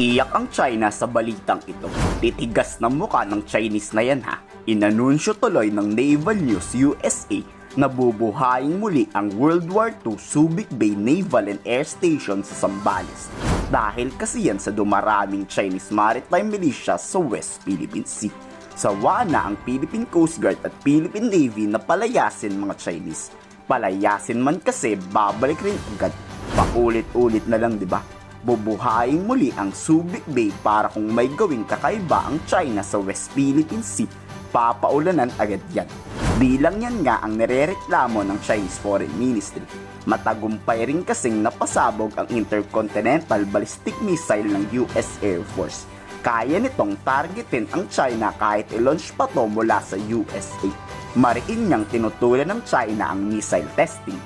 Iyak ang China sa balitang ito. Titigas ng muka ng Chinese na yan ha. Inanunsyo tuloy ng Naval News USA na bubuhayin muli ang World War II Subic Bay Naval and Air Station sa Zambales. Dahil kasi yan sa dumaraming Chinese maritime militia sa West Philippine Sea. Sawa na ang Philippine Coast Guard at Philippine Navy na palayasin mga Chinese. Palayasin man kasi babalik rin agad. Paulit-ulit na lang 'di ba? Bubuhayin muli ang Subic Bay para kung may gawing kakaiba ang China sa West Philippine Sea, papaulanan agad yan. Bilang yan nga ang nirereklamo ng Chinese Foreign Ministry. Matagumpay rin kasing napasabog ang Intercontinental Ballistic Missile ng US Air Force. Kaya nitong targetin ang China kahit i-launch pa to mula sa USA. Mariin niyang tinutulan ng China ang missile testing.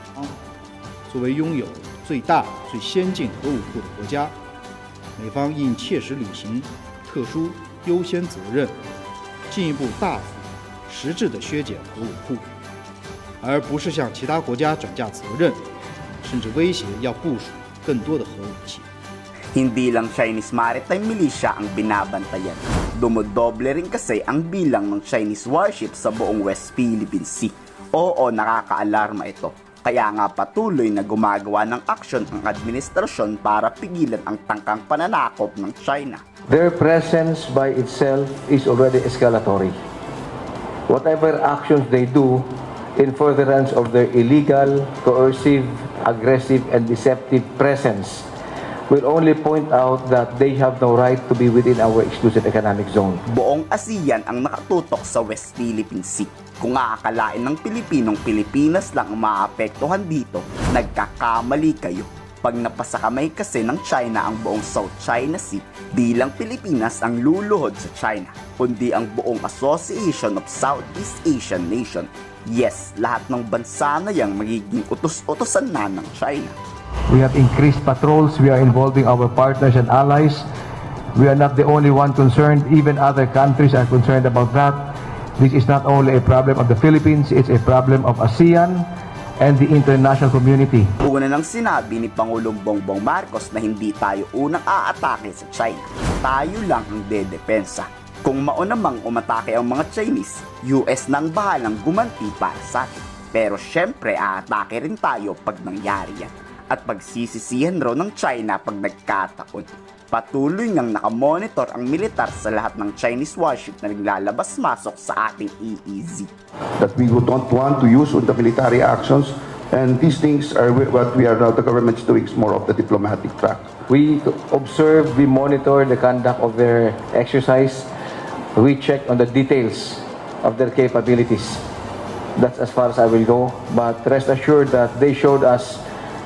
作为拥有 最大、最先进核武库的国家，美方应切实履行特殊优先责任，进一步大幅、实质地削减核武库，而不是向其他国家转嫁责任，甚至威胁要部署更多的核武器。 Hindi lang Chinese maritime militia ang binabantayan. Dumodoble rin kasi ang bilang ng Chinese warship sa buong West Philippine Sea. Oo, nakakaalarma ito. Kaya nga patuloy na gumagawa ng aksyon ang administrasyon para pigilan ang tangkang pananakop ng China. Their presence by itself is already escalatory. Whatever actions they do in furtherance of their illegal, coercive, aggressive, and deceptive presence will only point out that they have no right to be within our exclusive economic zone. Buong ASEAN ang nakatutok sa West Philippine Sea. Kung aakalain ng Pilipinong Pilipinas lang ang maapektuhan dito, nagkakamali kayo. Pag napasakamay kasi ng China ang buong South China Sea, di lang Pilipinas ang luluhod sa China, kundi ang buong Association of Southeast Asian Nation. Yes, lahat ng bansa na yang magiging utos-utosan na ng China. We have increased patrols. We are involving our partners and allies. We are not the only one concerned. Even other countries are concerned about that. This is not only a problem of the Philippines, it's a problem of ASEAN and the international community. Una nang sinabi ni Pangulong Bongbong Marcos na hindi tayo unang aatake sa China. Tayo lang ang dedepensa. Kung mauna mang umatake ang mga Chinese, US nang bahalang gumanti para sa atin. Pero syempre aatake rin tayo pag nangyari yan. At pagsisisihan raw ng China pag nagkataon. Patuloy ngang nakamonitor ang militar sa lahat ng Chinese warship na naglalabas-masok sa ating E EEZ. that we would not want to use on the military actions. And these things are what we are now, the government's doing is more of the diplomatic track. We observe, we monitor the conduct of their exercise. We check on the details of their capabilities. That's as far as I will go. But rest assured that they showed us,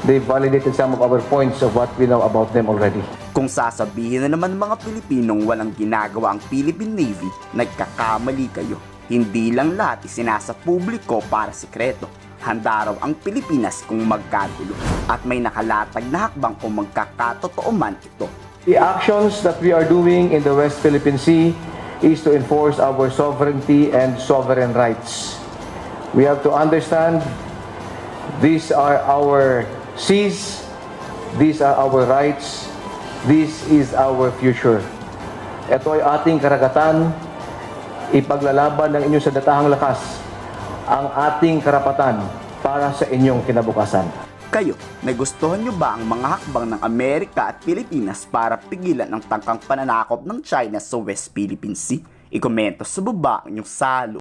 they validated some of our points of what we know about them already. Kung sasabihin na naman mga Pilipinong walang ginagawa ang Philippine Navy, nagkakamali kayo. Hindi lang lahat isinasa publiko para sikreto. Handa raw ang Pilipinas kung magkagulo. At may nakalatag na hakbang kung magkakatotoo man ito. The actions that we are doing in the West Philippine Sea is to enforce our sovereignty and sovereign rights. We have to understand these are our seas, these are our rights, this is our future. Ito ay ating karagatan, ipaglalaban ng inyong sa datahang lakas ang ating karapatan para sa inyong kinabukasan. Kayo, nagustuhan nyo ba ang mga hakbang ng Amerika at Pilipinas para pigilan ang tangkang pananakop ng China sa West Philippine Sea? Ikomento sa baba ang inyong salo.